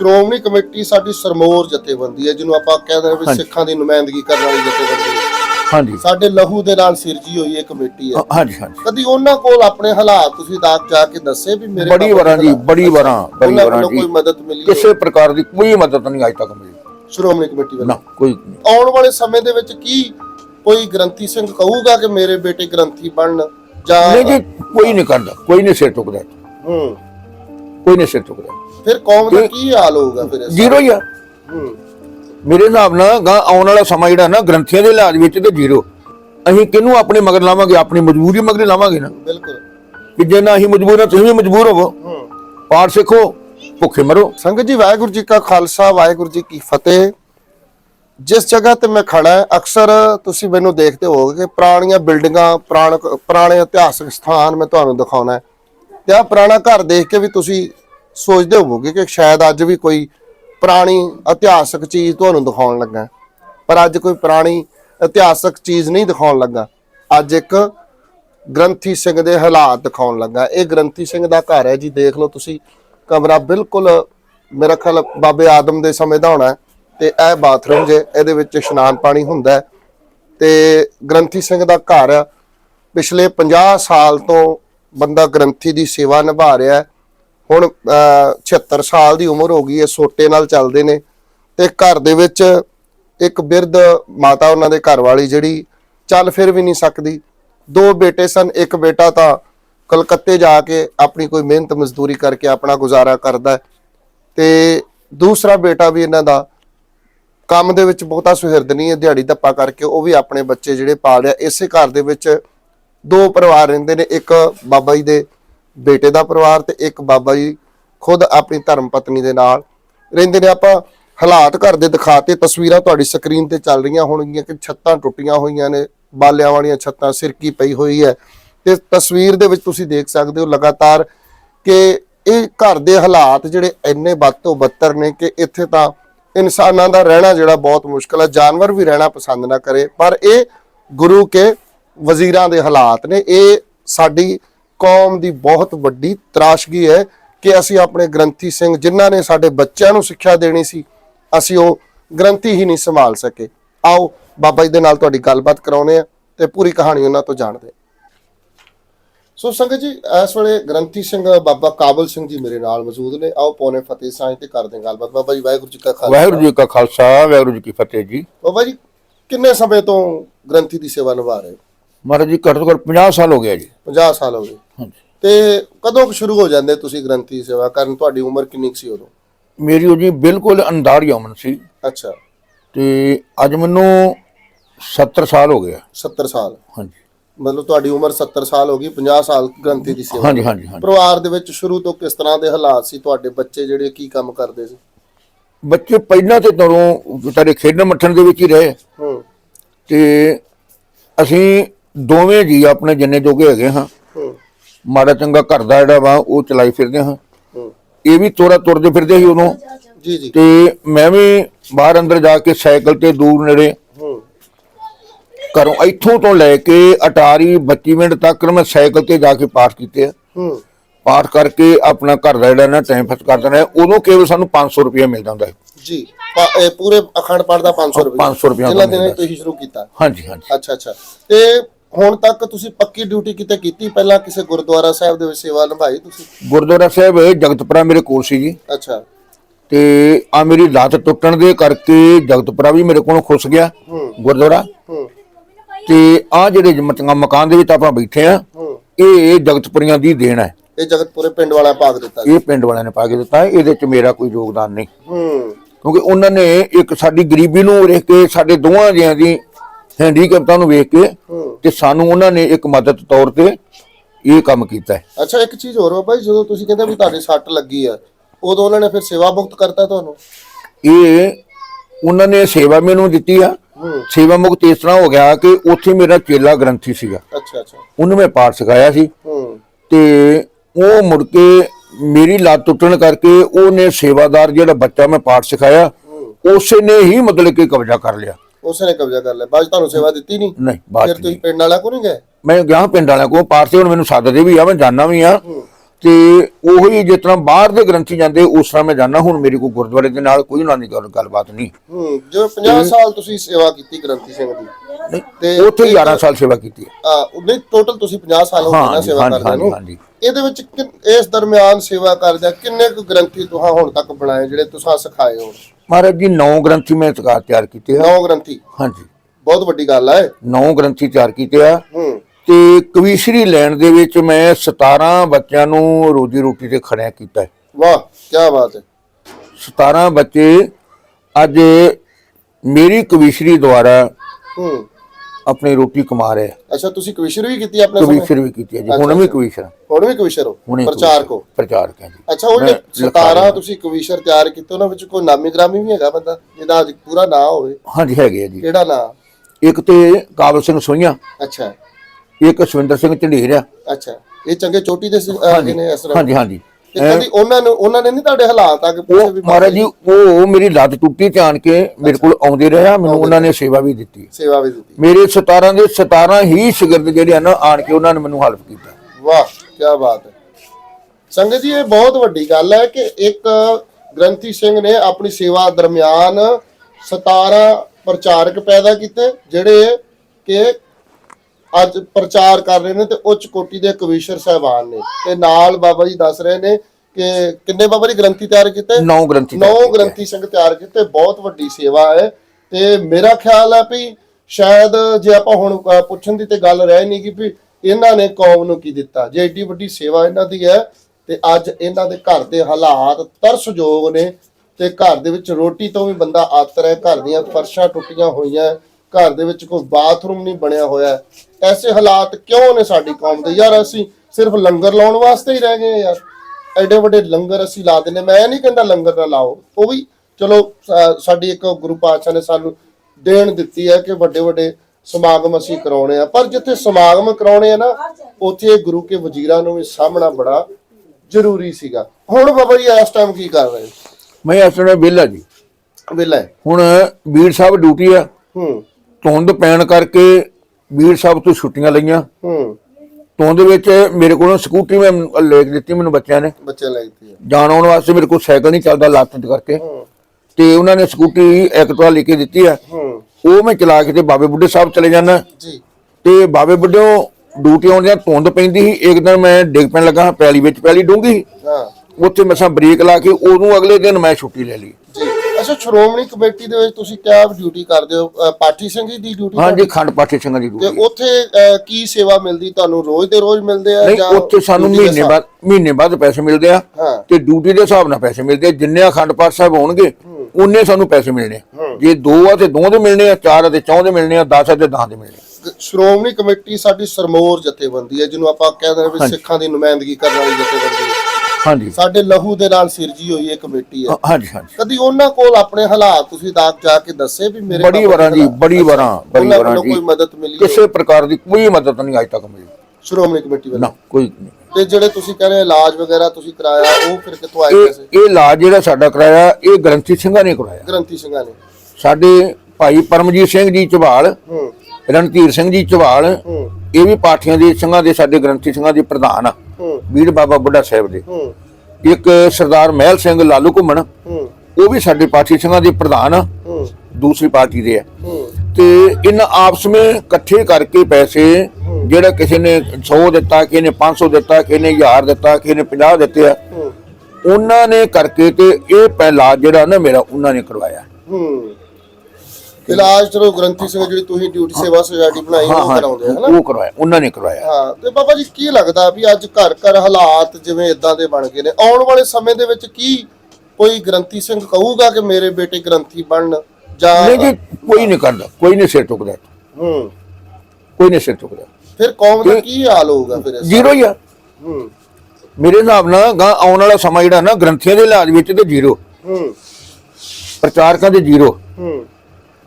Shiromani committee ਸਾਡੀ ਸਰਮੋਰ ਜਥੇਬੰਦੀ ਹੈ ਜਿਹਨੂੰ ਆਪਾਂ ਕਹਿੰਦੇ ਹਾਂ ਵੀ ਹਾਂਜੀ। ਸਿੱਖਾਂ ਦੀ ਨੁਮਾਇੰਦਗੀ ਕਰਨ ਵਾਲੀ ਜਥੇਬੰਦੀ ਹੈ। ਹਾਂਜੀ। ਸਾਡੇ ਲਹੂ ਦੇ ਨਾਲ ਸਿਰਜੀ ਹੋਈ ਇਹ ਕਮੇਟੀ ਹੈ। ਹਾਂਜੀ ਹਾਂਜੀ। ਕਦੀ ਉਹਨਾਂ ਕੋਲ ਆਪਣੇ ਹਾਲਾਤ ਤੁਸੀਂ ਦਾਗ ਜਾ ਕੇ ਦੱਸੇ ਵੀ ਮੇਰੇ ਬੜੀ ਵਾਰਾਂ ਜੀ ਬੜੀ ਵਾਰਾਂ ਬੜੀ ਉਹਨਾਂ ਵਾਰਾਂ ਵੱਲੋਂ ਜੀ। ਕੋਈ ਮਦਦ ਮਿਲੀ ਹੋਵੇ? ਕਿਸੇ ਪ੍ਰਕਾਰ ਦੀ ਕੋਈ ਮਦਦ ਨਹੀਂ ਅੱਜ ਤੱਕ ਮਿਲੀ। ਸ਼੍ਰੋਮਣੀ ਕਮੇਟੀ ਵੱਲੋਂ? ਨਾ ਕੋਈ ਨਹੀਂ। ਆਉਣ ਵਾਲੇ ਸਮੇਂ ਦੇ ਵਿੱਚ ਕੀ ਕੋਈ ਗ੍ਰੰਥੀ ਸਿੰਘ ਕਹੂਗਾ ਕਿ ਮੇਰੇ ਬੇਟੇ ਗ੍ਰੰਥੀ ਬਣਨ ਜਾਂ ਨਹੀਂ ਜੀ ਕੋਈ ਨਹੀਂ ਕਰਦਾ ਕੋਈ ਨਹੀਂ ਸਿਰ ਚੁੱਕਦਾ ਹੂੰ। ਕੋਈ ਨਹੀਂ ਸਿਰ ਚੁੱਕਦਾ। ਫਿਰ ਕੌਮ ਦਾ ਕੀ ਹਾਲ ਹੋਊਗਾ ਫਿਰ ਜ਼ੀਰੋ ਹੀ ਆ। ਮੇਰੇ ਹਿਸਾਬ ਨਾਲ ਆਉਣ ਵਾਲਾ ਸਮਾਂ ਜਿਹੜਾ ਨਾ ਗ੍ਰੰਥੀਆਂ ਦੇ ਇਲਾਜ ਵਿੱਚ ਤੇ ਜ਼ੀਰੋ। ਅਸੀਂ ਕਿਹਨੂੰ ਆਪਣੇ ਮਗਰ ਲਾਵਾਂਗੇ? ਆਪਣੀ ਮਜਬੂਰੀ ਮਗਰ ਲਾਵਾਂਗੇ ਨਾ। ਬਿਲਕੁਲ। ਕਿ ਜੇ ਨਾ ਅਸੀਂ ਮਜਬੂਰ ਹਾਂ ਤੁਸੀਂ ਵੀ ਮਜਬੂਰ ਹੋਵੋ। ਪਾਠ ਸਿੱਖੋ ਭੁੱਖੇ ਮਰੋ। ਸੰਗਤ ਜੀ ਵਾਹਿਗੁਰੂ ਜੀ ਕਾ ਖਾਲਸਾ ਵਾਹਿਗੁਰੂ ਜੀ ਕੀ ਫਤਿਹ। ਜਿਸ ਜਗ੍ਹਾ ਤੇ ਮੈਂ ਖੜਾ ਹਾਂ ਅਕਸਰ ਤੁਸੀਂ ਮੈਨੂੰ ਦੇਖਦੇ ਹੋਵੋਗੇ ਕਿ ਪੁਰਾਣੀਆਂ ਬਿਲਡਿੰਗਾਂ ਪੁਰਾਣ ਪੁਰਾਣੇ ਇਤਿਹਾਸਕ ਸਥਾਨ ਮੈਂ ਤੁਹਾਨੂੰ ਦਿਖਾਉਣਾ ਹੈ। ਤੇ ਆ ਪੁਰਾਣਾ ਘਰ ਦੇਖ ਕੇ ਵੀ ਤੁਸੀਂ ਸੋਚਦੇ ਹੋਵੋਗੇ ਕਿ ਸ਼ਾਇਦ ਅੱਜ ਵੀ ਕੋਈ ਪੁਰਾਣੀ ਇਤਿਹਾਸਕ ਚੀਜ਼ ਤੁਹਾਨੂੰ ਦਿਖਾਉਣ ਲੱਗਾ। ਪਰ ਅੱਜ ਕੋਈ ਪੁਰਾਣੀ ਇਤਿਹਾਸਕ ਚੀਜ਼ ਨਹੀਂ ਦਿਖਾਉਣ ਲੱਗਾ। ਅੱਜ ਇੱਕ ਗ੍ਰੰਥੀ ਸਿੰਘ ਦੇ ਹਾਲਾਤ ਦਿਖਾਉਣ ਲੱਗਾ। ਇਹ ਗ੍ਰੰਥੀ ਸਿੰਘ ਦਾ ਘਰ ਹੈ ਜੀ, ਦੇਖ ਲਓ ਤੁਸੀਂ। ਕਮਰਾ ਬਿਲਕੁਲ ਮੇਰਾ ਖਿਆਲ ਬਾਬੇ ਆਦਮ ਦੇ ਸਮੇਂ ਦਾ ਹੋਣਾ ਹੈ ਤੇ ਇਹ ਬਾਥਰੂਮ ਜੇ ਇਹਦੇ ਵਿੱਚ ਇਸ਼ਨਾਨ ਪਾਣੀ ਹੁੰਦਾ ਹੈ। ਤੇ ਗ੍ਰੰਥੀ ਸਿੰਘ ਦਾ ਘਰ ਪਿਛਲੇ 50 ਸਾਲ ਤੋਂ ਬੰਦਾ ਗ੍ਰੰਥੀ ਦੀ ਸੇਵਾ ਨਿਭਾ ਰਿਹਾ ਹੈ। ਹੁਣ ਅਹ, 76 ਸਾਲ ਦੀ ਉਮਰ ਹੋ ਗਈ ਹੈ ਸੋਟੇ ਨਾਲ ਚੱਲਦੇ ਨੇ ਤੇ ਘਰ ਦੇ ਵਿੱਚ ਇੱਕ ਬਿਰਧ ਮਾਤਾ ਉਹਨਾਂ ਦੇ ਘਰ ਵਾਲੀ ਜਿਹੜੀ ਚੱਲ ਫਿਰ ਵੀ ਨਹੀਂ ਸਕਦੀ। ਦੋ ਬੇਟੇ ਸਨ ਇੱਕ ਬੇਟਾ ਤਾਂ ਕਲਕੱਤੇ ਜਾ ਕੇ ਆਪਣੀ ਕੋਈ ਮਿਹਨਤ ਮਜ਼ਦੂਰੀ ਕਰਕੇ ਆਪਣਾ ਗੁਜ਼ਾਰਾ ਕਰਦਾ ਹੈ ਤੇ ਦੂਸਰਾ ਬੇਟਾ ਵੀ ਇਹਨਾਂ ਦਾ ਕੰਮ ਦੇ ਵਿੱਚ ਬਹੁਤਾ ਸੁਹਿਰਦ ਨਹੀਂ ਹੈ ਦਿਹਾੜੀ ਧੱਪਾ ਕਰਕੇ ਉਹ ਵੀ ਆਪਣੇ ਬੱਚੇ ਜਿਹੜੇ ਪਾਲ ਰਿਹਾ। ਇਸੇ ਘਰ ਦੇ ਵਿੱਚ ਦੋ ਪਰਿਵਾਰ ਰਹਿੰਦੇ ਨੇ, ਇੱਕ ਬਾਬਾ ਜੀ ਦੇ ਬੇਟੇ ਦਾ ਪਰਿਵਾਰ ਤੇ ਇੱਕ ਬਾਬਾ ਜੀ ਖੁਦ ਆਪਣੀ ਧਰਮ ਪਤਨੀ ਦੇ ਨਾਲ ਰਹਿੰਦੇ ਨੇ। ਆਪਾਂ ਹਾਲਾਤ ਘਰ ਦੇ ਦਿਖਾਤੇ, ਤਸਵੀਰਾਂ ਤੁਹਾਡੀ ਸਕਰੀਨ ਤੇ ਚੱਲ ਰਹੀਆਂ ਹੋਣਗੀਆਂ ਕਿ ਛੱਤਾਂ ਟੁੱਟੀਆਂ ਹੋਈਆਂ ਨੇ, ਬਾਲਿਆਂ ਵਾਲੀਆਂ ਛੱਤਾਂ ਸਿਰਕੀ ਪਈ ਹੋਈ ਹੈ ਤੇ ਤਸਵੀਰ ਦੇ ਵਿੱਚ ਤੁਸੀਂ ਦੇਖ ਸਕਦੇ ਹੋ ਲਗਾਤਾਰ ਕਿ ਇਹ ਘਰ ਦੇ ਹਾਲਾਤ ਜਿਹੜੇ ਇੰਨੇ ਵੱਧ ਤੋਂ ਬੱਤਰ ਨੇ ਕਿ ਇੱਥੇ ਤਾਂ ਇਨਸਾਨਾਂ ਦਾ ਰਹਿਣਾ ਜਿਹੜਾ ਬਹੁਤ ਮੁਸ਼ਕਲ ਹੈ, ਜਾਨਵਰ ਵੀ ਰਹਿਣਾ ਪਸੰਦ ਨਾ ਕਰੇ। ਪਰ ਇਹ ਗੁਰੂ ਕੇ ਵਜ਼ੀਰਾਂ ਦੇ ਹਾਲਾਤ ਨੇ ਇਹ ਸਾਡੀ ਕੌਮ ਦੀ ਬਹੁਤ ਵੱਡੀ ਤਰਾਸ਼ਗੀ ਹੈ ਕਿ ਅਸੀਂ ਆਪਣੇ ਗ੍ਰੰਥੀ ਸਿੰਘ ਜਿਨ੍ਹਾਂ ਨੇ ਸਾਡੇ ਬੱਚਿਆਂ ਨੂੰ ਸਿੱਖਿਆ ਦੇਣੀ ਸੀ ਅਸੀਂ ਉਹ ਗ੍ਰੰਥੀ ਹੀ ਨਹੀਂ ਸੰਭਾਲ ਸਕੇ। ਆਓ ਬਾਬਾ ਜੀ ਦੇ ਨਾਲ ਤੁਹਾਡੀ ਗੱਲਬਾਤ ਕਰਾਉਨੇ ਆ ਤੇ ਪੂਰੀ ਕਹਾਣੀ ਉਹਨਾਂ ਤੋਂ ਜਾਣਦੇ। ਸੋ ਸੰਗਤ ਜੀ ਇਸ ਵੇਲੇ ਗ੍ਰੰਥੀ ਸਿੰਘ ਬਾਬਾ ਕਾਬਲ ਸਿੰਘ ਜੀ ਮੇਰੇ ਨਾਲ ਮੌਜੂਦ ਨੇ। ਆਓ ਪੌਣੇ ਫਤਿਹ ਸਾਂਝ ਤੇ ਕਰਦੇ ਹਾਂ ਗੱਲਬਾਤ। ਬਾਬਾ ਜੀ ਵਾਹਿਗੁਰੂ ਜੀ ਕਾ ਖਾਲਸਾ। ਵਾਹਿਗੁਰੂ ਜੀ ਕਾ ਖਾਲਸਾ ਵਾਹਿਗੁਰੂ ਜੀ ਕੀ ਫਤਿਹ ਜੀ। ਬਾਬਾ ਜੀ ਕਿੰਨੇ ਸਮੇਂ ਤੋਂ ਗ੍ਰੰਥੀ ਦੀ ਸੇਵਾ ਨਿਭਾ ਰਹੇ ਹੋ? ਮਹਾਰਾਜ ਜੀ ਘੱਟੋ ਘੱਟ 50 ਸਾਲ ਹੋ ਗਿਆ ਜੀ। 50 ਸਾਲ ਹੋ ਗਏ। ਹਾਂਜੀ। ਤੇ ਕਦੋਂ ਕੁ ਸ਼ੁਰੂ ਹੋ ਜਾਂਦੇ ਤੁਸੀਂ ਗ੍ਰੰਥੀ ਸੇਵਾ ਕਰਨ? ਤੁਹਾਡੀ ਉਮਰ ਕਿੰਨੀ ਕੁ ਸੀ ਉਦੋਂ? ਮੇਰੀ ਉਹ ਜੀ ਬਿਲਕੁਲ ਅੰਦਾਜ਼ ਉਮਰ ਸੀ। ਅੱਛਾ। ਤੇ ਅੱਜ ਮੈਨੂੰ 70 ਸਾਲ ਹੋ ਗਿਆ 70 ਸਾਲ। ਹਾਂਜੀ। ਮਤਲਬ ਤੁਹਾਡੀ ਉਮਰ 70 ਸਾਲ ਹੋ ਗਈ 50 ਸਾਲ ਗ੍ਰੰਥੀ ਦੀ ਸੇਵਾ। ਹਾਂਜੀ ਹਾਂਜੀ ਹਾਂਜੀ। ਪਰਿਵਾਰ ਦੇ ਵਿੱਚ ਸ਼ੁਰੂ ਤੋਂ ਕਿਸ ਤਰ੍ਹਾਂ ਦੇ ਹਾਲਾਤ ਸੀ? ਤੁਹਾਡੇ ਬੱਚੇ ਜਿਹੜੇ ਕੀ ਕੰਮ ਕਰਦੇ ਸੀ? ਬੱਚੇ ਪਹਿਲਾਂ ਤੇ ਤਰੋਂ ਵਿਚਾਰੇ ਖੇਡਣ ਮੱਠਣ ਦੇ ਵਿੱਚ ਹੀ ਰਹੇ। ਹੂੰ। ਤੇ ਅਸੀਂ ਦੋਵੇਂ ਜੀ ਆਪਣੇ ਜਿੰਨੇ ਜੋਗੇ ਹੈਗੇ ਹਾਂ। ਮਾੜਾ ਚੰਗਾ ਘਰ ਦਾ ਜਿਹੜਾ ਵਾ ਉਹ ਚਲਾਈ ਫਿਰਦੇ ਹਾਂ। ਇਹ ਵੀ ਤੋਰਾ ਤੁਰਦੇ ਫਿਰਦੇ ਸੀ ਉਦੋਂ। ਜੀ ਜੀ। ਤੇ ਮੈਂ ਵੀ ਬਾਹਰ ਅੰਦਰ ਜਾ ਕੇ ਸਾਈਕਲ ਤੇ ਦੂਰ ਨੇੜੇ ਘਰੋਂ ਇੱਥੋਂ ਤੋਂ ਲੈ ਕੇ ਅਟਾਰੀ 32 ਮਿੰਟ ਤੱਕ ਮੈਂ ਸਾਈਕਲ ਤੇ ਜਾ ਕੇ ਪਾਠ ਕੀਤੇ ਆ। ਹੂੰ। ਪਾਠ ਕਰਕੇ ਆਪਣਾ ਘਰ ਦਾ ਜਿਹੜਾ ਨਾ ਟਾਈਮ ਪਾਸ ਕਰ ਦੇਣਾ। ਉਦੋਂ ਕੇਵਲ ਸਾਨੂੰ 500 ਰੁਪਏ ਮਿਲ ਜਾਂਦਾ ਹੈ ਜੀ। ਪੂਰੇ ਅਖੰਡ ਪਾਠ ਦਾ 500 ਰੁਪਏ 500 ਰੁਪਇਆ ਜਿੰਨਾ ਦਿਨੇ। ਤੁਸੀਂ ਸ਼ੁਰੂ ਕੀਤਾ। ਹਾਂਜੀ ਹਾਂਜੀ। ਅੱਛਾ ਅੱਛਾ। ਤੇ ਹੁਣ ਤੱਕ ਤੁਸੀਂ ਪੱਕੀ ਡਿਊਟੀ ਕਿਤੇ ਕੀਤੀ? ਪਹਿਲਾਂ ਕਿਸੇ ਗੁਰਦੁਆਰਾ ਸਾਹਿਬ ਦੇ ਵਿੱਚ ਸੇਵਾ ਨਿਭਾਈ ਤੁਸੀਂ? ਗੁਰਦੁਆਰਾ ਸਾਹਿਬ ਜਗਤਪੁਰਾ ਮੇਰੇ ਕੋਲ ਸੀ ਜੀ। ਅੱਛਾ। ਤੇ ਆ ਮੇਰੀ ਲੱਤ ਟੁੱਟਣ ਦੇ ਕਰਕੇ ਜਗਤਪੁਰਾ ਵੀ ਮੇਰੇ ਕੋਲੋਂ ਖੁੱਸ ਗਿਆ ਗੁਰਦੁਆਰਾ। ਤੇ ਆ ਜਿਹੜੇ ਮਕਾਨ ਦੇ ਵਿੱਚ ਆਪਾਂ ਬੈਠੇ ਆ ਇਹ ਜਗਤਪੁਰੀਆਂ ਦੀ ਦੇਣ ਹੈ। ਇਹ ਜਗਤਪੁਰੇ ਪਿੰਡ ਵਾਲਾ ਭਾਗ ਦਿੱਤਾ। ਇਹ ਪਿੰਡ ਵਾਲਿਆਂ ਨੇ ਪਾ ਕੇ ਦਿੱਤਾ ਇਹਦੇ ਚ ਮੇਰਾ ਕੋਈ ਯੋਗਦਾਨ ਨਹੀਂ। ਹੂੰ। ਕਿਉਂਕਿ ਉਹਨਾਂ ਨੇ ਇੱਕ ਸਾਡੀ ਗਰੀਬੀ ਨੂੰ ਵੇਖ ਕੇ ਸਾਡੇ ਦੋਵਾਂ ਜਿਆਂ ਦੀ ਹੈਂਡੀਕੈਪਟਾਂ ਨੂੰ ਵੇਖ ਕੇ ਤੇ ਸਾਨੂੰ ਉਹਨਾਂ ਨੇ ਇੱਕ ਮਦਦ ਤੌਰ ਤੇ ਇਹ ਕੰਮ ਕੀਤਾ ਹੈ। ਅੱਛਾ ਇੱਕ ਚੀਜ਼ ਹੋਰ ਬਾਬਾ ਜੀ ਜਦੋਂ ਤੁਸੀਂ ਕਹਿੰਦੇ ਵੀ ਤੁਹਾਡੇ ਸੱਟ ਲੱਗੀ ਆ ਉਦੋਂ ਉਹਨਾਂ ਨੇ ਫਿਰ ਸੇਵਾ ਮੁਕਤ ਕਰਤਾ ਤੁਹਾਨੂੰ? ਇਹ ਉਹਨਾਂ ਨੇ ਸੇਵਾ ਮੈਨੂੰ ਦਿੱਤੀ ਆ। ਸੇਵਾ ਮੁਕਤ ਇਸ ਤਰ੍ਹਾਂ ਹੋ ਗਿਆ ਕਿ ਉੱਥੇ ਮੇਰਾ ਚੇਲਾ ਗ੍ਰੰਥੀ ਸੀਗਾ। ਅੱਛਾ ਅੱਛਾ। ਉਹਨੂੰ ਮੈਂ ਪਾਠ ਸਿਖਾਇਆ ਸੀ। ਤੇ ਉਹ ਮੁੜ ਕੇ ਮੇਰੀ ਲੱਤ ਟੁੱਟਣ ਕਰਕੇ ਉਹਨੇ ਸੇਵਾਦਾਰ ਜਿਹੜਾ ਬੱਚਾ ਮੈਂ ਪਾਠ ਸਿਖਾਇਆ ਉਸੇ ਨੇ ਹੀ ਮਤਲਬ ਕਿ ਕਬਜ਼ਾ ਕਰ ਲਿਆ। ਉਸੇ ਨੇ ਕਬਜ਼ਾ ਕਰ ਲਿਆ। ਬਾਅਦ 'ਚ ਤੁਹਾਨੂੰ ਸੇਵਾ ਦਿੱਤੀ ਨਹੀਂ? ਨਹੀਂ ਬਾਅਦ ਫਿਰ ਤੁਸੀਂ ਨਹੀਂ। ਪਿੰਡ ਵਾਲਾ ਕੋ ਨਹੀਂ ਗਏ? ਮੈਂ ਗਿਆ ਪਿੰਡ ਵਾਲਿਆਂ ਕੋਲ ਤੇ ਹੁਣ ਮੈਨੂੰ ਸੱਦਦੇ ਵੀ ਆ ਮੈਂ ਜਾਣਾ ਵੀ ਆ। ਤੇ ਉਹੀ ਜਿਸ ਤਰ੍ਹਾਂ ਬਾਹਰ ਦੇ ਗ੍ਰੰਥੀ ਜਾਂਦੇ ਉਸ ਤਰ੍ਹਾਂ ਮੈਂ ਜਾਣਾ ਹੁਣ ਮੇਰੀ ਕੋਈ ਗੁਰਦੁਆਰੇ ਦੇ ਨਾਲ ਕੋਈ ਉਹਨਾਂ ਦੀ ਗੱਲ ਗੱਲਬਾਤ ਨਹੀਂ। ਹੂੰ ਜੋ 50 ਸਾਲ ਤੁਸੀਂ ਸੇਵਾ ਕੀਤੀ ਗ੍ਰੰਥੀ ਸਿੰਘ ਦੀ ਨਹੀਂ, ਤੇ ਉੱਥੇ 11 ਸਾਲ ਸੇਵਾ ਕੀਤੀ ਹੈ। ਆ ਨਹੀਂ ਟੋਟਲ ਤੁਸੀਂ 50 ਸਾਲ ਹੋ ਗਏ ਨਾ ਹਾਂਜੀ, ਸੇਵਾ ਹਾਂਜੀ, ਕਰਦੇ ਨੂੰ। ਹਾਂਜੀ। ਇਹਦੇ ਵਿੱਚ ਇਸ ਦਰਮਿਆਨ ਸੇਵਾ ਕਰਦਿਆਂ ਕਿੰਨੇ ਕੁ ਗ੍ਰੰਥੀ ਤੁਹਾਂ ਹੁਣ ਤੱਕ ਬਣਾਏ ਜਿਹੜੇ ਤੁਸੀਂ ਸਿਖਾਏ ਹੋ? ਮਹਾਰਾਜ ਜੀ ਨੌ ਗ੍ਰੰਥੀ ਮੈਂ ਤਕਾਰ ਤਿਆਰ ਕੀਤੇ ਆ। ਨੌ ਗ੍ਰੰਥੀ? ਹਾਂਜੀ। ਬਹੁਤ ਵੱਡੀ ਗੱਲ ਹੈ ਨੌ ਗ੍ਰੰਥੀ ਤਿਆਰ ਕੀਤੇ ਆ। ਹੂੰ। ਤੇ ਕਵੀਸ਼ਰੀ ਲੈਣ ਦੇ ਵਿੱਚ ਮੈਂ 17 ਬੱਚਿਆਂ ਨੂੰ ਰੋਜੀ ਰੋਟੀ ਤੇ ਖੜਿਆ ਕੀਤਾ। ਹੈ ਵਾਹ ਕੀ ਬਾਤ ਹੈ। 17 ਬੱਚੇ ਅੱਜ ਮੇਰੀ ਕਵੀਸ਼ਰੀ ਦੁਆਰਾ ਹੂੰ। ਆਪਣੀ ਰੋਟੀ ਕਮਾ ਰਹੇ ਆ। ਅੱਛਾ ਤੁਸੀਂ ਕਵਿਸ਼ਰ ਵੀ ਕੀਤੀ ਆਪਣੇ ਕਵੀਸ਼ਰ ਵੀ ਕੀਤੀ ਹੈ ਜੀ ਹੁਣ ਵੀ। ਕਵੀਸ਼ਰ ਹੁਣ ਵੀ ਕਵਿਸ਼ਰ ਹੋ ਹੁਣੇ ਪ੍ਰਚਾਰਕ ਹੋ ਪ੍ਰਚਾਰਕ ਹੈ ਜੀ। ਅੱਛਾ ਉਹ ਮੈਂ ਜਿਹੜੇ ਲਿਖਾ 17 ਰਿਹਾ। ਤੁਸੀਂ ਕਵਿਸ਼ਰ ਤਿਆਰ ਕੀਤੇ ਉਹਨਾਂ ਵਿੱਚ ਕੋਈ ਨਾਮੀ ਗ੍ਰਾਮੀ ਵੀ ਹੈਗਾ ਬੰਦਾ ਜਿਹਦਾ ਅੱਜ ਪੂਰਾ ਨਾਂ ਹੋਵੇ? ਹਾਂਜੀ ਹੈਗੇ ਆ ਜੀ। ਕਿਹੜਾ ਨਾਂ? ਇੱਕ ਤੇ ਕਾਬਲ ਸਿੰਘ ਸੋਈਆਂ ਅੱਛਾ। ਇੱਕ ਸਵਿੰਦਰ ਸਿੰਘ ਝੰਡੇਰ ਆ। ਅੱਛਾ ਇਹ ਚੰਗੇ ਚੋਟੀ ਦੇ ਸੀ ਅਹ, ਹਾਂਜੀ ਨੇ ਇਸ ਤਰ੍ਹਾਂ ਹਾਂਜੀ ਹਾਂਜੀ। ਤੇ ਕਦੀ ਉਹਨਾਂ ਨੂੰ ਉਹਨਾਂ ਨੇ ਨਹੀਂ ਤੁਹਾਡੇ ਹਾਲਾਤ ਆ ਕੇ ਪੁੱਛੇ ਉਹ ਵੀ ਮਹਾਰਾਜ ਜੀ ਉਹ ਮੇਰੀ ਲੱਤ ਟੁੱਟੀ ਤੇ ਆਣ ਕੇ ਮੇਰੇ ਕੋਲ ਆਉਂਦੇ ਰਿਹਾ ਮੈਨੂੰ ਉਹਨਾਂ ਨੇ ਸੇਵਾ ਵੀ ਦਿੱਤੀ। ਸੇਵਾ ਵੀ ਦਿੱਤੀ। ਮੇਰੇ 17 ਦੇ 17 ਹੀ ਸ਼ਾਗਿਰਦ ਜਿਹੜੇ ਹਨ ਆਣ ਕੇ ਉਹਨਾਂ ਨੇ ਮੈਨੂੰ ਹੈਲਪ ਕੀਤਾ। ਵਾਹ। ਕੀ ਬਾਤ ਹੈ। ਸੰਗਤ ਜੀ ਇਹ ਬਹੁਤ ਵੱਡੀ ਗੱਲ ਹੈ ਕਿ ਇੱਕ ਗ੍ਰੰਥੀ ਸਿੰਘ ਨੇ ਆਪਣੀ ਸੇਵਾ ਦਰਮਿਆਨ 17 ਪ੍ਰਚਾਰਕ ਪੈਦਾ ਕੀਤੇ ਜਿਹੜੇ ਕਿ ਅੱਜ ਪ੍ਰਚਾਰ ਕਰ ਰਹੇ ਨੇ ਤੇ ਉੱਚ ਕੋਟੀ ਦੇ ਕਵੀਸ਼ਰ ਸਹਿਬਾਨ ਨੇ। ਤੇ ਨਾਲ ਬਾਬਾ ਜੀ ਦੱਸ ਰਹੇ ਨੇ ਕਿ ਕਿੰਨੇ ਬਾਬਾ ਜੀ ਗ੍ਰੰਥੀ ਤਿਆਰ ਕੀਤੇ? ਨੌ ਗ੍ਰੰਥੀ ਨੌ। ਗ੍ਰੰਥੀ ਸਿੰਘ ਤਿਆਰ ਕੀਤੇ ਬਹੁਤ ਵੱਡੀ ਸੇਵਾ ਹੈ। ਤੇ ਮੇਰਾ ਖਿਆਲ ਹੈ ਵੀ ਸ਼ਾਇਦ ਜੇ ਆਪਾਂ ਹੁਣ ਪੁੱਛਣ ਦੀ ਤੇ ਗੱਲ ਰਹਿ ਨਹੀਂ ਕਿ ਵੀ ਇਹਨਾਂ ਨੇ ਕੌਮ ਨੂੰ ਕੀ ਦਿੱਤਾ? ਜੇ ਏਡੀ ਵੱਡੀ ਸੇਵਾ ਇਹਨਾਂ ਦੀ ਹੈ, ਤੇ ਅੱਜ ਇਹਨਾਂ ਦੇ ਘਰ ਦੇ ਹਾਲਾਤ ਤਰਸਯੋਗ ਨੇ ਤੇ ਘਰ ਦੇ ਵਿੱਚ ਰੋਟੀ ਤੋਂ ਵੀ ਬੰਦਾ ਆਤਰ ਹੈ, ਘਰ ਦੀਆਂ ਫਰਸ਼ਾਂ ਟੁੱਟੀਆਂ ਹੋਈਆਂ, ਘਰ ਦੇ ਵਿੱਚ ਕੋਈ ਬਾਥਰੂਮ ਨਹੀਂ ਬਣਿਆ ਹੋਇਆ। ਐਸੇ ਹਾਲਾਤ ਕਿਉਂ ਨੇ ਸਾਡੀ ਕੌਮ ਦੇ? ਯਾਰ ਅਸੀਂ ਸਿਰਫ ਲੰਗਰ ਲਾਉਣ ਵਾਸਤੇ ਹੀ ਰਹਿ ਗਏ ਯਾਰ। ਐਡੇ ਵੱਡੇ ਲੰਗਰ ਅਸੀਂ ਲਾ ਦਿੰਦੇ। ਮੈਂ ਇਹ ਨਹੀਂ ਕਹਿੰਦਾ ਲੰਗਰ ਨਾ ਲਾਓ। ਉਹ ਵੀ ਚਲੋ ਸਾ- ਸਾਡੀ ਇੱਕ ਗੁਰੂ ਪਾਤਸ਼ਾਹ ਨੇ ਸਾਨੂੰ ਦੇਣ ਦਿੱਤੀ ਹੈ ਕਿ ਵੱਡੇ ਵੱਡੇ ਸਮਾਗਮ ਅਸੀਂ ਕਰਾਉਣੇ ਆ। ਪਰ ਜਿੱਥੇ ਸਮਾਗਮ ਕਰਾਉਣੇ ਆ ਨਾ ਉੱਥੇ ਗੁਰੂ ਕੇ ਵਜ਼ੀਰਾਂ ਨੂੰ ਵੀ ਸਾਹਮਣਾ ਬੜਾ ਜ਼ਰੂਰੀ ਸੀਗਾ। ਹੁਣ ਬਾਬਾ ਜੀ ਇਸ ਟਾਈਮ ਕੀ ਕਰ ਰਹੇ ਮੈਂ ਇਸ ਵੇਲੇ ਵਿਹਲਾ ਜੀ। ਵਿਲਾ ਹੁਣ ਵੀਰ ਸਾਹਿਬ ਡਿਊਟੀ ਆ। ਹੂੰ। ਧੁੰਦ ਪੈਣ ਕਰਕੇ ਵੀਰ ਸਾਹਿਬ ਤੋਂ ਛੁੱਟੀਆਂ ਲਈਆਂ। ਹੂੰ। ਧੁੰਦ ਵਿੱਚ ਮੇਰੇ ਕੋਲੋਂ ਸਕੂਟਰੀ ਮੈਂ ਲੈ ਕੇ ਦਿੱਤੀ ਮੈਨੂੰ ਬੱਚਿਆਂ ਨੇ। ਬੱਚੇ ਲੱਗਦੀ ਹੈ ਜਾਣ ਆਉਣ ਵਾਸਤੇ ਮੇਰੇ ਕੋਲ ਸਾਈਕਲ ਨਹੀਂ ਚੱਲਦਾ ਲੱਤ ਕਰਕੇ। ਤੇ ਉਹਨਾਂ ਨੇ ਸਕੂਟਰੀ ਐਕਟਵਾ ਲੈ ਕੇ ਦਿੱਤੀ ਆ। ਹੂੰ। ਉਹ ਮੈਂ ਚਲਾ ਕੇ ਤੇ ਬਾਬੇ ਬੁੱਢੇ ਸਾਹਿਬ ਚਲੇ ਜਾਣਾ ਜੀ। ਤੇ ਬਾਬੇ ਬੁੱਢਿਓ ਡਿਊਟੀ ਆਉਂਦਿਆਂ ਧੁੰਦ ਪੈਂਦੀ ਸੀ। ਇੱਕ ਦਿਨ ਮੈਂ ਡਿੱਗ ਪੈਣ ਲੱਗਾ ਪੈਲੀ ਵਿੱਚ ਪੈਲੀ ਡੂੰਗੀ ਹਾਂ। ਉੱਥੇ ਮਸਾਂ ਬ੍ਰੇਕ ਲਾ ਕੇ ਉਦੋਂ ਅਗਲੇ ਦਿਨ ਮੈਂ ਛੁੱਟੀ ਲੈ ਲਈ। ਜੀ। ਅੱਛਾ ਸ਼੍ਰੋਮਣੀ ਕਮੇਟੀ ਦੇ ਵਿੱਚ ਤੁਸੀਂ ਕਿਆ ਡਿਊਟੀ ਕਰਦੇ ਹੋ? ਪਾਠੀ ਸਿੰਘ ਜੀ ਦੀ ਡਿਊਟੀ ਹਾਂਜੀ ਖੰਡ ਪਾਠੀ ਸਿੰਘਾਂ ਦੀ ਤੇ ਡਿਊਟੀ ਉੱਥੇ ਕੀ ਸੇਵਾ ਮਿਲਦੀ? ਤੁਹਾਨੂੰ ਰੋਜ਼ ਦੇ ਰੋਜ਼ ਮਿਲਦੇ ਆ ਨਹੀਂ ਉੱਥੇ ਸਾਨੂੰ duty ਦੇ ਮਹੀਨੇ ਬਾਅਦ ਮਹੀਨੇ ਬਾਅਦ ਪੈਸੇ ਮਿਲਦੇ ਆ। ਹਾਂ। ਤੇ ਡਿਊਟੀ ਦੇ ਹਿਸਾਬ ਨਾਲ ਪੈਸੇ ਮਿਲਦੇ ਆ। ਜਿੰਨੇ ਅਖੰਡ ਪਾਠ ਸਾਹਿਬ ਹੋਣਗੇ ਉਨੇ ਸਾਨੂੰ ਪੈਸੇ ਮਿਲਣੇ ਆ। ਜੇ ਦੋ ਆ ਤੇ ਦੋ ਦੇ ਮਿਲਣੇ ਆ ਚਾਰ ਆ ਤੇ ਚੌਂ ਦੇ ਮਿਲਣੇ ਆ 10 ਆ ਤੇ 10 ਦੇ ਮਿਲਣੇ ਆ। ਸ਼੍ਰੋਮਣੀ ਕਮੇਟੀ ਸਾਡੀ ਸਰਮੋਰ ਜਥੇਬੰਦੀ ਹੈ ਜਿਹਨੂੰ ਆਪਾਂ ਕਹਿੰਦੇ ਨੇ ਵੀ ਸਿੱਖਾਂ ਦੀ ਨੁਮਾਇੰਦਗੀ ਕਰਨ ਵਾਲੀ ਜਥੇਬੰਦੀ ਹੈ। ਹਾਂਜੀ। ਸਾਡੇ ਲਹੂ ਦੇ ਨਾਲ ਸਿਰਜੀ ਹੋਈ ਇਹ ਕਮੇਟੀ ਹੈ। ਹਾਂ- ਹਾਂਜੀ ਹਾਂਜੀ। ਕਦੀ ਉਹਨਾਂ ਕੋਲ ਆਪਣੇ ਹਾਲਾਤ ਤੁਸੀਂ ਦਾਗ ਜਾ ਕੇ ਦੱਸੇ ਵੀ ਮੇਰੇ ਬੜੀ ਵਾਰਾਂ ਜੀ ਬੜੀ ਵਾਰਾਂ ਬੜੀ ਉਹਨਾਂ ਵਾਰਾਂ ਵੱਲੋਂ ਜੀ। ਕੋਈ ਮਦਦ ਮਿਲੀ ਹੋਵੇ? ਕਿਸੇ ਪ੍ਰਕਾਰ ਦੀ ਕੋਈ ਮਦਦ ਨਹੀਂ ਅਜ ਤੱਕ ਮਿਲੀ। ਸ਼੍ਰੋਮਣੀ ਕਮੇਟੀ ਵੱਲੋਂ? ਨਾ ਕੋਈ ਨਹੀਂ। ਤੇ ਜਿਹੜੇ ਤੁਸੀਂ ਕਹਿੰਦੇ ਇਲਾਜ ਵਗੈਰਾ ਤੁਸੀਂ ਕਰਾਇਆ ਉਹ ਫਿਰ ਕਿੱਥੋਂ ਆਏ ਪੈਸੇ? ਇਹ ਇਲਾਜ ਜਿਹੜਾ ਸਾਡਾ ਕਰਾਇਆ ਇਹ ਗ੍ਰੰਥੀ ਸਿੰਘਾਂ ਨੇ ਕਰਾਇਆ। ਗ੍ਰੰਥੀ ਸਿੰਘਾਂ ਨੇ। ਸਾਡੇ ਭਾਈ ਪਰਮਜੀਤ ਸਿੰਘ ਜੀ ਝਬਾਲ ਹੂੰ। ਰਣਧੀਰ ਸਿੰਘ ਜੀ ਹੂੰ। ਇਹ ਵੀ ਪਾਠੀਆਂ ਦੇ ਸਿੰਘਾਂ ਦੇ ਸਾਡੇ ਗ੍ਰੰਥੀ ਸਿੰਘਾਂ ਦੇ ਪ੍ਰਧਾਨ ਆ। ਹੂੰ। ਵੀਰ ਬਾਬਾ ਬੁੱਢਾ ਸਾਹਿਬ ਦੇ। ਹੂੰ। ਇੱਕ ਸਰਦਾਰ ਮਹਿਲ ਸਿੰਘ ਲਾਲੂ ਘੁੰਮਣ ਹੂੰ। ਉਹ ਵੀ ਸਾਡੇ ਪਾਠੀ ਸਿੰਘਾਂ ਦੇ ਪ੍ਰਧਾਨ ਦੂਸਰੀ ਪਾਰਟੀ ਦੇ ਆ। ਹੂੰ। ਤੇ ਇਹਨਾਂ ਆਪਸ ਵਿੱਚ ਇਕੱਠੇ ਕਰਕੇ ਪੈਸੇ ਜਿਹੜਾ ਕਿਸੇ ਨੇ 100 ਦਿੱਤਾ ਕਿਸੇ ਨੇ 500 ਦਿੱਤਾ ਕਿਸੇ ਨੇ 1000 ਦਿੱਤਾ ਕਿਸੇ ਨੇ 50 ਦਿੱਤੇ ਆ ਉਹਨਾਂ ਨੇ ਕਰਕੇ ਤੇ ਇਹ ਪਹਿਲਾ ਜਿਹੜਾ ਨਾ ਮੇਰਾ ਉਹਨਾਂ ਨੇ ਕਰਵਾਇਆ। ਹੂੰ। ਇਲਾਜ ਚਲੋ ਗ੍ਰੰਥੀ ਸਿੰਘ ਜਿਹੜੀ ਤੁਸੀਂ ਡਿਊਟੀ ਸੇਵਾ ਸੁਸਾਇਟੀ ਬਣਾਈ ਉਹ ਹਾਂ ਕਰਾਉਂਦੇ ਹਨਾ? ਉਹ ਕਰਵਾਇਆ ਉਹਨਾਂ ਨੇ ਕਰਵਾਇਆ। ਹਾਂ ਤੇ ਬਾਬਾ ਜੀ ਕੀ ਲੱਗਦਾ ਵੀ ਅੱਜ ਘਰ ਘਰ ਹਾਲਾਤ ਜਿਵੇਂ ਇਦਾਂ ਦੇ ਬਣ ਗਏ ਨੇ? ਆਉਣ ਵਾਲੇ ਸਮੇਂ ਦੇ ਵਿੱਚ ਕੀ ਕੋਈ ਗ੍ਰੰਥੀ ਸਿੰਘ ਕਹੂਗਾ ਕਿ ਮੇਰੇ ਬੇਟੇ ਗ੍ਰੰਥੀ ਬਣਨ? ਜਾਂ ਨਹੀਂ ਜੀ ਕੋਈ ਨਹੀਂ ਕਰਦਾ ਕੋਈ ਨਹੀਂ ਸਿਰ ਟੁਕਦਾ। ਹੂੰ। ਕੋਈ ਨਹੀਂ ਸਿਰ ਟੁਕਦਾ। ਫਿਰ ਕੌਮ ਦਾ ਕੀ ਹਾਲ ਹੋਊਗਾ ਫਿਰ ਜ਼ੀਰੋ ਹੀ ਆ। ਹੂੰ। ਮੇਰੇ ਹਿਸਾਬ ਨਾਲ ਗਾਂ ਆਉਣ ਵਾਲਾ ਸਮਾਂ ਜਿਹੜਾ ਨਾ ਗ੍ਰੰਥੀਆਂ ਦੇ ਇਲਾਜ ਵਿੱਚ ਤੇ ਜ਼ੀਰੋ। ਹੂੰ। ਪ੍ਰਚਾਰਕਾਂ ਦੇ ਜ਼ੀਰੋ। ਹੂੰ।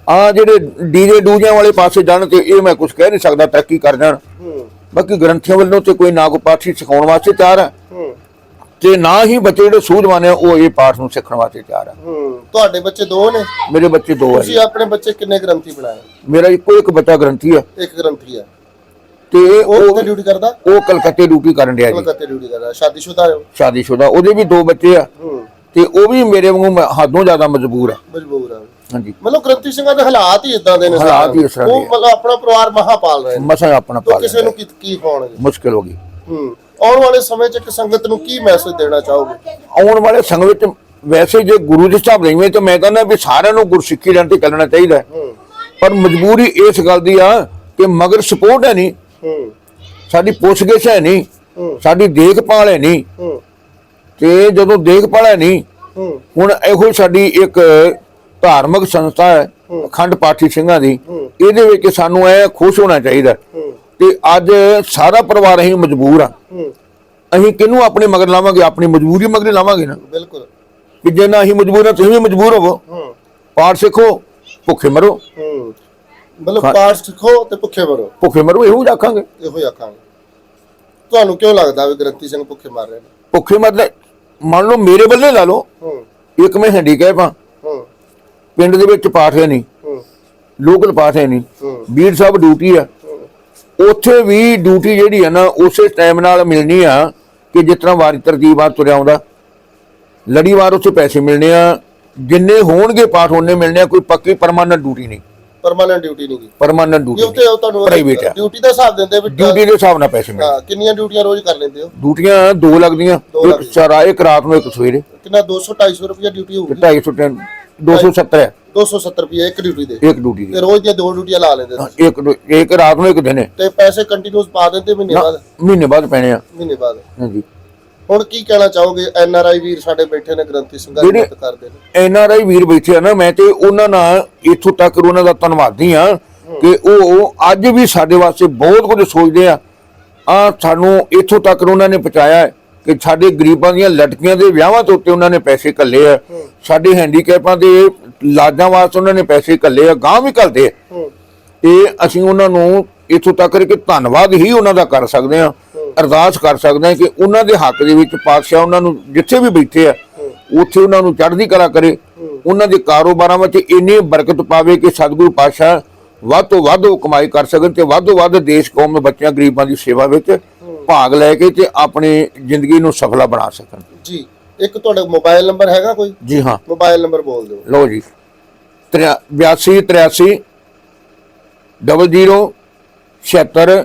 ਆ ਜਿਹੜੇ ਡੀਜੇ ਡੂਜਿਆਂ ਵਾਲੇ ਪਾਸੇ ਜਾਣ ਤੇ ਇਹ ਮੈਂ ਕੁਝ ਕਹਿ ਨਹੀਂ ਸਕਦਾ ਤਰੱਕੀ ਕਰ ਜਾਣ। ਹੂੰ। ਬਾਕੀ ਗ੍ਰੰਥੀਆਂ ਵੱਲੋਂ ਤੇ ਕੋਈ ਨਾ ਪਾਠੀ ਸਿਖਾਉਣ ਵਾਸਤੇ ਤਿਆਰ ਹੈ ਹੂੰ। ਤੇ ਨਾ ਹੀ ਬੱਚੇ ਜਿਹੜੇ ਸੂਝਵਾਨ ਆ ਉਹ ਇਹ ਪਾਠ ਨੂੰ ਸਿੱਖਣ ਵਾਸਤੇ ਤਿਆਰ ਆ। ਤੁਹਾਡੇ ਬੱਚੇ ਦੋ ਨੇ? ਮੇਰੇ ਬੱਚੇ ਦੋ ਆ ਤੁਸੀਂ ਆਪਣੇ ਬੱਚੇ ਕਿੰਨੇ ਗ੍ਰੰਥੀ ਬਣਾਏ? ਮੇਰਾ ਇੱਕੋ ਇੱਕ ਬੱਚਾ ਗ੍ਰੰਥੀ ਆ। ਇੱਕ ਗ੍ਰੰਥੀ ਆ। ਤੇ ਉਹ ਉਹ ਕਿੱਥੇ ਡਿਊਟੀ ਕਰਦਾ? ਉਹ ਕਲਕੱਤੇ ਡਿਊਟੀ ਕਰਨ ਡਿਆ ਜੀ। ਕਲਕੱਤੇ ਡਿਊਟੀ ਕਰਦਾ। ਸ਼ਾਦੀशुदा ਹੋ ਸ਼ਾਦੀशुदा। ਉਹਦੇ ਵੀ ਦੋ ਬੱਚੇ ਆ। ਤੇ ਉਹ ਵੀ ਮੇਰੇ ਵਾਂਗੂ ਮ- ਹੱਦੋਂ ਜ਼ਿਆਦਾ ਮਜਬੂਰ ਆ। ਮਜਬੂਰ ਆ। ਹਾਂਜੀ। ਮਤਲਬ ਗ੍ਰੰਥੀ ਸਿੰਘਾਂ ਦੇ ਹਾਲਾਤ ਹੀ ਇਦਾਂ ਦੇ ਨੇ ਹਾਲਾਤ ਹੀ ਇਸ ਤਰ੍ਹਾਂ ਦੇ ਉਹ ਆਪਣਾ ਪਰਿਵਾਰ ਮਹਾਪਾਲ ਰਹੇ ਮਸਾਂ ਆਪਣਾ ਪਾਲ ਕਿਸੇ ਨੂੰ ਕੀ ਕੀ ਖਵਾਉਣਗੇ ਮੁਸ਼ਕਿਲ ਹੋ ਗਈ। ਹੂੰ। ਆਉਣ ਵਾਲੇ ਸਮੇਂ 'ਚ ਇੱਕ ਸੰਗਤ ਨੂੰ ਕੀ ਮੈਸੇਜ ਦੇਣਾ ਚਾਹੋਗੇ? ਆਉਣ ਵਾਲੇ ਸੰਗ ਵਿੱਚ ਵੈਸੇ ਜੇ ਗੁਰੂ ਦੇ ਹਿਸਾਬ ਨਹੀਂ ਤੇ ਮੈਂ ਕਹਿੰਦਾ ਵੀ ਸਾਰਿਆਂ ਨੂੰ ਗੁਰਸਿੱਖੀ ਲੈਣ ਤੇ ਚੱਲਣਾ ਚਾਹੀਦਾ ਹੈ। ਹੂੰ। ਪਰ ਮਜਬੂਰੀ ਇਸ ਗੱਲ ਦੀ ਆ ਕਿ ਮਗਰ ਸਪੋਰਟ ਹੈ ਨਹੀਂ। ਹੂੰ। ਸਾਡੀ ਪੁੱਛਗਿੱਛ ਹੈ ਨਹੀਂ। ਹੂੰ। ਸਾਡੀ ਦੇਖਭਾਲ ਹੈ ਨਹੀਂ। ਹੂੰ। ਤੇ ਜਦੋਂ ਦੇਖਭਾਲ ਹੈ ਨਹੀਂ ਹੂੰ। ਹੁਣ ਇਹੋ ਸਾਡੀ ਇੱਕ ਧਾਰਮਿਕ ਸੰਸਥਾ ਹੈ ਅਖੰਡ ਪਾਠੀ ਸਿੰਘਾਂ ਦੀ। ਇਹਦੇ ਵਿੱਚ ਸਾਨੂੰ ਇਹ ਖੁਸ਼ ਹੋਣਾ ਚਾਹੀਦਾ ਹੂੰ। ਤੇ ਅੱਜ ਸਾਰਾ ਪਰਿਵਾਰ ਅਸੀਂ ਮਜਬੂਰ ਆ। ਅਸੀਂ ਕਿਹਨੂੰ ਆਪਣੇ ਮਗਰ ਲਾਵਾਂਗੇ? ਆਪਣੀ ਮਜਬੂਰੀ ਮਗਰ ਲਾਵਾਂਗੇ ਨਾ। ਬਿਲਕੁਲ। ਕਿ ਜੇ ਨਾ ਅਸੀਂ ਮਜਬੂਰ ਹਾਂ ਤੁਸੀਂ ਵੀ ਮਜਬੂਰ ਹੋਵੋ। ਹੂੰ। ਪਾਠ ਸਿੱਖੋ ਭੁੱਖੇ ਮਰੋ। ਹੂੰ। ਮਤਲਬ ਪਾਠ ਸਿੱਖੋ ਤੇ ਭੁੱਖੇ ਮਰੋ। ਭੁੱਖੇ ਮਰੋ ਇਹੋ ਆਖਾਂਗੇ। ਇਹੋ ਹੀ ਆਖਾਂਗੇ। ਤੁਹਾਨੂੰ ਕਿਉਂ ਲੱਗਦਾ ਵੀ ਗ੍ਰੰਥੀ ਸਿੰਘ ਭੁੱਖੇ ਮਰ ਰਹੇ ਨੇ? ਭੁੱਖੇ ਮਰਦੇ ਮੰਨ ਲਓ ਮੇਰੇ ਵੱਲੇ ਲਾ ਲਓ। ਇੱਕ ਮੈਂ ਹੈਂਡੀਕੈਪ ਆ। ਪਿੰਡ ਦੇ ਵਿੱਚ ਪਾਠ ਹੈ ਨਹੀਂ। ਲੋਕਲ ਪਾਠ ਹੈ ਨਹੀਂ। ਵੀਰ ਸਾਹਿਬ ਡਿਊਟੀ ਆ। ਉੱਥੇ ਵੀ ਡਿਊਟੀ ਜਿਹੜੀ ਆ ਨਾ ਉਸੇ ਟਾਈਮ ਨਾਲ ਮਿਲਣੀ ਆ ਕਿ ਜਿਸ ਤਰ੍ਹਾਂ ਵਾਰੀ ਤਰਤੀਬ ਆ ਤੁਰਿਆ ਆਉਂਦਾ। ਲੜੀਵਾਰ ਉੱਥੇ ਪੈਸੇ ਮਿਲਣੇ ਆ ਜਿੰਨੇ ਹੋਣਗੇ ਪਾਠ ਉਹਨੇ ਮਿਲਣੇ ਆ ਕੋਈ ਪੱਕੀ ਪਰਮਾਨੈਂਟ ਡਿਊਟੀ ਨਹੀਂ। ਪਰਮਾਨੈਂਟ ਡਿਊਟੀ ਨਹੀਂ ਗਈ ਪਰਮਾਨੈਂਟ ਡਿਊਟੀ ਉੱਤੇ ਉਹ ਤੁਹਾਨੂੰ Private ਆ। ਡਿਊਟੀ ਦਾ ਹਿਸਾਬ ਦਿੰਦੇ ਵੀ ਡਿਊਟੀ ਦੇ ਹਿਸਾਬ ਨਾਲ ਪੈਸੇ ਮਿਲਦੇ ਹਾਂ, ਕਿੰਨੀਆਂ ਡਿਊਟੀਆਂ ਰੋਜ਼ ਕਰ ਲੈਂਦੇ ਹੋ? ਡਿਊਟੀਆਂ ਦੋ ਲੱਗਦੀਆਂ। ਇੱਕ। ਸਾਰਾ ਇੱਕ ਰਾਤ ਨੂੰ ਇੱਕ ਸਵੇਰੇ। ਕਿੰਨਾ 200 250 ਰੁਪਏ ਡਿਊਟੀ ਹੋਊਗੀ? 250 ਟੈਨ 270 ਹੈ। 270 ਰੁਪਏ ਇੱਕ ਡਿਊਟੀ ਦੇ। ਇੱਕ ਡਿਊਟੀ ਦੀ। ਤੇ ਰੋਜ਼ ਦੀਆਂ ਦੋ ਡਿਊਟੀਆਂ ਲਾ ਲੈਂਦੇ ਤੁਸੀਂ। ਇੱਕ ਇੱਕ ਰਾਤ ਨੂੰ ਇੱਕ ਦਿਨ ਹੈ। ਤੇ ਪੈਸੇ ਕੰਟੀਨਿਊਸ ਪਾ ਦਿੰਦੇ ਮਹੀਨੇ ਬਾਅਦ? ਮਹੀਨੇ ਬਾਅਦ ਪੈਣੇ ਆ। ਮਹੀਨੇ ਬਾਅਦ। ਹਾਂਜੀ। ਹੁਣ ਕੀ ਕਹਿਣਾ ਚਾਹੋਗੇ? ਐਨ ਆਰ ਆਈ ਵੀਰ ਸਾਡੇ ਬੈਠੇ ਨੇ ਗ੍ਰੰਥੀ ਸਿੰਘਾਂ ਦੀ ਜਿਹੜੇ- ਮਦਦ ਕਰਦੇ ਨੇ। ਐਨ ਆਰ ਆਈ ਵੀਰ ਬੈਠੇ ਆ ਨਾ ਮੈਂ ਤੇ ਉਹਨਾਂ ਨਾਲ ਇੱਥੋਂ ਤੱਕ ਉਹਨਾਂ ਦਾ ਧੰਨਵਾਦੀ ਆ ਕਿ ਉਹ ਅੱਜ ਵੀ ਸਾਡੇ ਵਾਸਤੇ ਬਹੁਤ ਕੁਝ ਸੋਚਦੇ ਆ। ਆ ਸਾਨੂੰ ਇੱਥੋਂ ਤੱਕ ਉਹਨਾਂ ਨੇ ਪਹੁੰਚਾਇਆ ਹੈ। ਕਿ ਸਾਡੇ ਗਰੀਬਾਂ ਦੀਆਂ ਲਟਕੀਆਂ ਦੇ ਵਿਆਹਾਂ ਤੋਂ ਉੱਤੇ ਉਹਨਾਂ ਨੇ ਪੈਸੇ ਘੱਲੇ ਆ। ਸਾਡੇ ਹੈਂਡੀਕੈਪਾਂ ਦੇ ਲਾਜਾਂ ਵਾਸਤੇ ਉਹਨਾਂ ਨੇ ਪੈਸੇ ਘੱਲੇ ਆ ਗਾਂ ਵੀ ਘੱਲਦੇ ਆ। ਹੂੰ ਇਹ ਅਸੀਂ ਉਹਨਾਂ ਨੂੰ ਇੱਥੋਂ ਤੱਕ ਕਿ ਧੰਨਵਾਦ ਹੀ ਉਹਨਾਂ ਦਾ ਕਰ ਸਕਦੇ ਹਾਂ ਅਰਦਾਸ ਕਰ ਸਕਦੇ ਹਾਂ ਕਿ ਉਹਨਾਂ ਦੇ ਹੱਕ ਦੇ ਵਿੱਚ ਪਾਤਸ਼ਾਹ ਉਹਨਾਂ ਨੂੰ ਜਿੱਥੇ ਵੀ ਬੈਠੇ ਆ, ਉੱਥੇ ਉਹਨਾਂ ਨੂੰ ਚੜ੍ਹਦੀ ਕਲਾ ਕਰੇ। ਉਹਨਾਂ ਦੇ ਕਾਰੋਬਾਰਾਂ ਵਿੱਚ ਇੰਨੀ ਬਰਕਤ ਪਾਵੇ ਕਿ ਸਤਿਗੁਰੂ ਪਾਤਸ਼ਾਹ ਵੱਧ ਤੋਂ ਵੱਧ ਉਹ ਕਮਾਈ ਕਰ ਸਕਣ ਤੇ ਵੱਧ ਤੋਂ ਵੱਧ ਦੇਸ਼ ਕੌਮ ਦੇ ਬੱਚਿਆਂ, ਗਰੀਬਾਂ ਦੀ ਸੇਵਾ ਵਿੱਚ ਭਾਗ ਲੈ ਕੇ ਤੇ ਆਪਣੀ ਜ਼ਿੰਦਗੀ ਨੂੰ ਸਫਲਾ ਬਣਾ ਸਕਣ। ਜੀ ਇੱਕ ਤੁਹਾਡਾ ਮੋਬਾਈਲ ਨੰਬਰ ਹੈਗਾ ਕੋਈ? ਜੀ ਹਾਂ। ਮੋਬਾਈਲ ਨੰਬਰ ਬੋਲ ਦਿਓ। ਲਓ ਜੀ। 82 83 00 76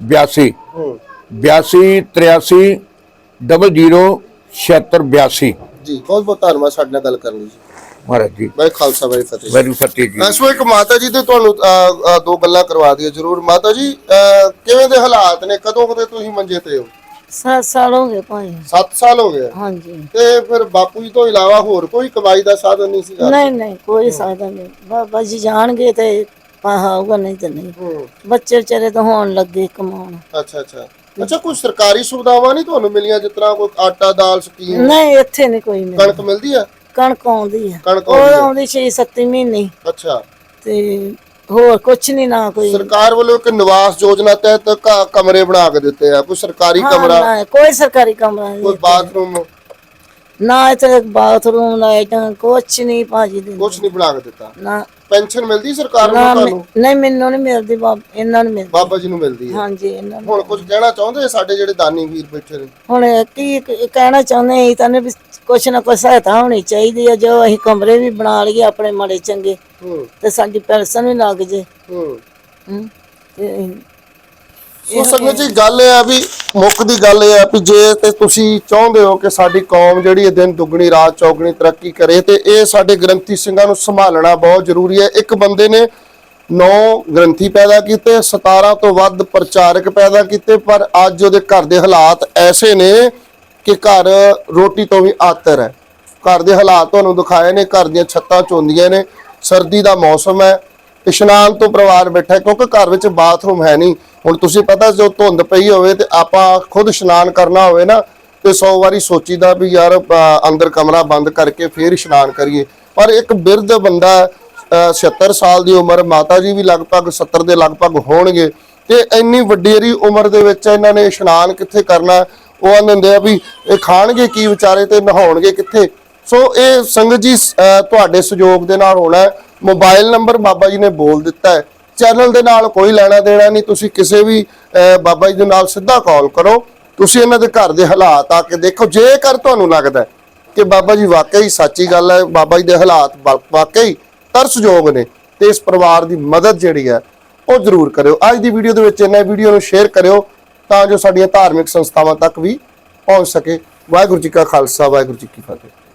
82 ਹੂੰ। 82 83 00 76 82 ਜੀ ਬਹੁਤ ਬਹੁਤ ਧੰਨਵਾਦ ਸਾਡੇ ਨਾਲ ਗੱਲ ਕਰਨ ਲਈ ਜੀ। ਮਹਾਰਾਜ ਜੀ। ਬਾਈ ਖਾਲਸਾ ਬਾਈ ਫਤਿਹ। ਵੈਰੀ ਫਤਿਹ ਜੀ ਐਸੋ ਇੱਕ ਮਾਤਾ ਜੀ ਤੇ ਤੁਹਾਨੂੰ ਦੋ ਗੱਲਾਂ ਕਰਵਾ ਦਈਏ ਜਰੂਰ। ਮਾਤਾ ਜੀ ਕਿਵੇਂ ਦੇ ਹਾਲਾਤ ਨੇ? ਕਦੋਂ ਕਦੇ ਤੁਸੀਂ ਮੰਜੇ ਤੇ ਹੋ? ਸੱਤ ਸਾਲ ਹੋ ਗਏ ਭਾਈ। 7 ਸਾਲ ਹੋ ਗਏ? ਹਾਂਜੀ। ਤੇ ਫਿਰ ਬਾਪੂ ਜੀ ਤੋਂ ਇਲਾਵਾ ਹੋਰ ਕੋਈ ਕਮਾਈ ਦਾ ਸਾਧਨ ਨਹੀਂ ਸੀਗਾ? ਨਹੀਂ ਨਹੀਂ ਕੋਈ ਸਾਧਨ ਨਹੀਂ। ਬਾਬਾ ਜੀ ਜਾਣਗੇ ਤੇ ਪਾਹਾਊਗਾ ਨਹੀਂ ਤੇ ਨਹੀਂ। ਹੂੰ। ਬੱਚੇ ਵਿਚਾਰੇ ਤਾਂ ਹੋਣ ਲੱਗੇ ਕਮਾਉਣ। ਅੱਛਾ ਅੱਛਾ। ਅੱਛਾ ਕੋਈ ਸਰਕਾਰੀ ਸੁਵਿਧਾਵਾਂ ਨਹੀਂ ਤੁਹਾਨੂੰ ਮਿਲੀਆਂ ਜਿਸ ਤਰ੍ਹਾਂ ਕੋਈ ਆਟਾ ਦਾਲ ਸਕੀਮ? ਨਹੀਂ ਇੱਥੇ ਨਹੀਂ ਕੋਈ ਮਿਲਦਾ ਕਣਕ ਮਿਲਦੀ ਆ? ਕਣਕ ਆਉਂਦੀ ਆ। ਕਣਕ ਉਹ ਆਉਂਦੀ ਆ। ਆਉਂਦੀ 6-7 ਮਹੀਨੇ। ਅੱਛਾ। ਤੇ ਹੋਰ ਕੁਛ ਨਹੀਂ ਨਾ ਕੋਈ। ਸਰਕਾਰ ਵੱਲੋਂ ਇੱਕ ਨਿਵਾਸ ਯੋਜਨਾ ਤਹਿਤ ਕਮਰੇ ਬਣਾ ਕੇ ਦਿੱਤੇ ਆ। ਕੋਈ ਸਰਕਾਰੀ ਹਾਂ, ਕਮਰਾ? ਨਾ, ਕੋਈ ਸਰਕਾਰੀ ਕਮਰਾ ਨਹੀਂ ਕੋਈ ਬਾਥਰੂਮ? ਨਾ ਇੱਥੇ ਬਾਥਰੂਮ ਲਾਈਟਾਂ ਕੁਛ ਨਹੀਂ ਭਾਜੀ ਦੇ ਕੁਝ ਨਹੀਂ ਬਣਾ ਕੇ ਦਿੱਤਾ? ਨਾ। ਪੈਨਸ਼ਨ ਮਿਲਦੀ ਸਰਕਾਰ ਨਾ ਨੂੰ ਮੈਂ- ਤੁਹਾਨੂੰ ਨਹੀਂ ਮੈਨੂੰ ਨਹੀਂ ਮਿਲਦੀ ਬਾਬ ਇਹਨਾਂ ਨੂੰ ਮਿਲਦੀ। ਬਾਬਾ ਜੀ ਨੂੰ ਮਿਲਦੀ ਹੈ। ਹਾਂਜੀ ਇਹਨਾਂ ਨੂੰ ਹੁਣ ਕੁਝ ਕਹਿਣਾ ਚਾਹੁੰਦੇ ਸਾਡੇ ਜਿਹੜੇ ਦਾਨੀ ਵੀਰ ਬੈਠੇ ਨੇ? ਹੁਣ ਕੀ ਕ- ਕਹਿਣਾ ਚਾਹੁੰਦੇ ਅਸੀਂ ਤਾਂ ਵੀ ਕੁਛ ਨਾ ਕੁਛ ਸਹਾਇਤਾ ਹੋਣੀ ਚਾਹੀਦੀ ਹੈ ਜੋ ਅਸੀਂ ਕਮਰੇ ਵੀ ਬਣਾ ਲਈਏ ਆਪਣੇ ਮਾੜੇ ਚੰਗੇ ਹੂੰ। ਤੇ ਸਾਡੀ ਪੈਨਸ਼ਨ ਵੀ ਲੱਗ ਜੇ। ਹੂੰ। ਹਮ, ਤੇ ਸੋ ਸੰਗਤ ਜੀ, ਗੱਲ ਇਹ ਆ ਵੀ ਮੁੱਖ ਦੀ ਗੱਲ ਇਹ ਆ ਵੀ ਜੇ ਤੇ ਤੁਸੀਂ ਚਾਹੁੰਦੇ ਹੋ ਕਿ ਸਾਡੀ ਕੌਮ ਜਿਹੜੀ ਇਹ ਦਿਨ ਦੁੱਗਣੀ, ਰਾਤ ਚੌਗਣੀ ਤਰੱਕੀ ਕਰੇ ਤੇ ਇਹ ਸਾਡੇ ਗ੍ਰੰਥੀ ਸਿੰਘਾਂ ਨੂੰ ਸੰਭਾਲਣਾ ਬਹੁਤ ਜ਼ਰੂਰੀ ਹੈ। ਇੱਕ ਬੰਦੇ ਨੇ 9 ਗ੍ਰੰਥੀ ਪੈਦਾ ਕੀਤੇ 17 ਤੋਂ ਵੱਧ ਪ੍ਰਚਾਰਕ ਪੈਦਾ ਕੀਤੇ, ਪਰ ਅੱਜ ਉਹਦੇ ਘਰ ਦੇ ਹਾਲਾਤ ਐਸੇ ਨੇ ਕਿ ਘਰ ਰੋਟੀ ਤੋਂ ਵੀ ਆਤਰ ਹੈ। ਘਰ ਦੇ ਹਾਲਾਤ ਤੁਹਾਨੂੰ ਦਿਖਾਏ ਨੇ, ਘਰ ਦੀਆਂ ਛੱਤਾਂ ਚੋਂਦੀਆਂ ਨੇ, ਸਰਦੀ ਦਾ ਮੌਸਮ ਹੈ ਇਸ਼ਨਾਨ ਤੋਂ ਪਰਿਵਾਰ ਬੈਠਾ ਕਿਉਂਕਿ ਘਰ ਵਿੱਚ ਬਾਥਰੂਮ ਹੈ ਨਹੀਂ। ਹੁਣ ਤੁਸੀਂ ਪਤਾ ਜੋ ਧੁੰਦ ਪਈ ਹੋਵੇ ਤੇ ਆਪਾਂ ਖੁਦ ਇਸ਼ਨਾਨ ਕਰਨਾ ਹੋਵੇ ਨਾ ਤੇ 100 ਵਾਰੀ ਸੋਚੀਦਾ ਵੀ ਯਾਰ ਅੰਦਰ ਕਮਰਾ ਬੰਦ ਕਰਕੇ ਫੇਰ ਇਸ਼ਨਾਨ ਕਰੀਏ। ਪਰ ਇੱਕ ਬਿਰਧ ਬੰਦਾ ਅ, 76 ਸਾਲ ਦੀ ਉਮਰ ਮਾਤਾ ਜੀ ਵੀ ਲਗਭਗ 70 ਦੇ ਲਗਭਗ ਹੋਣਗੇ ਤੇ ਇੰਨੀ ਵੱਡੇਰੀ ਉਮਰ ਦੇ ਵਿੱਚ ਇਹਨਾਂ ਨੇ ਇਸ਼ਨਾਨ ਕਿੱਥੇ ਕਰਨਾ? ਉਹ ਆਂਦੇ ਹੁੰਦੇ ਆ ਵੀ ਇਹ ਖਾਣਗੇ ਕੀ ਵਿਚਾਰੇ ਤੇ ਨਹਾਉਣਗੇ ਕਿੱਥੇ? ਸੋ ਇਹ ਸੰਗਤ ਜੀ ਤੁਹਾਡੇ ਸਹਿਯੋਗ ਦੇ ਨਾਲ ਹੋਣਾ ਹੈ। ਮੋਬਾਈਲ ਨੰਬਰ ਬਾਬਾ ਜੀ ਨੇ ਬੋਲ ਦਿੱਤਾ ਹੈ। ਚੈਨਲ ਦੇ ਨਾਲ ਕੋਈ ਲੈਣਾ ਦੇਣਾ ਨਹੀਂ। ਤੁਸੀਂ ਕਿਸੇ ਵੀ ਬਾਬਾ ਜੀ ਦੇ ਨਾਲ ਸਿੱਧਾ ਕਾਲ ਕਰੋ। ਤੁਸੀਂ ਇਹਨਾਂ ਦੇ ਘਰ ਦੇ ਹਾਲਾਤ ਆ ਕੇ ਦੇਖੋ। ਜੇਕਰ ਤੁਹਾਨੂੰ ਲੱਗਦਾ ਕਿ ਬਾਬਾ ਜੀ ਵਾਕਈ ਸੱਚੀ ਗੱਲ ਹੈ, ਬਾਬਾ ਜੀ ਦੇ ਹਾਲਾਤ ਵਾ- ਵਾਕਈ ਤਰਸਯੋਗ ਨੇ, ਤੇ ਇਸ ਪਰਿਵਾਰ ਦੀ ਮਦਦ ਜਿਹੜੀ ਹੈ, ਉਹ ਜ਼ਰੂਰ ਕਰਿਓ। ਅੱਜ ਦੀ ਵੀਡੀਓ ਦੇ ਵਿੱਚ ਇਹਨਾਂ ਵੀਡੀਓ ਨੂੰ ਸ਼ੇਅਰ ਕਰਿਓ, ਤਾਂ ਜੋ ਸਾਡੀਆਂ ਧਾਰਮਿਕ ਸੰਸਥਾਵਾਂ ਤੱਕ ਵੀ ਪਹੁੰਚ ਸਕੇ। ਵਾਹਿਗੁਰੂ ਜੀ ਕਾ ਖਾਲਸਾ, ਵਾਹਿਗੁਰੂ ਜੀ ਕੀ ਫਤਿਹ।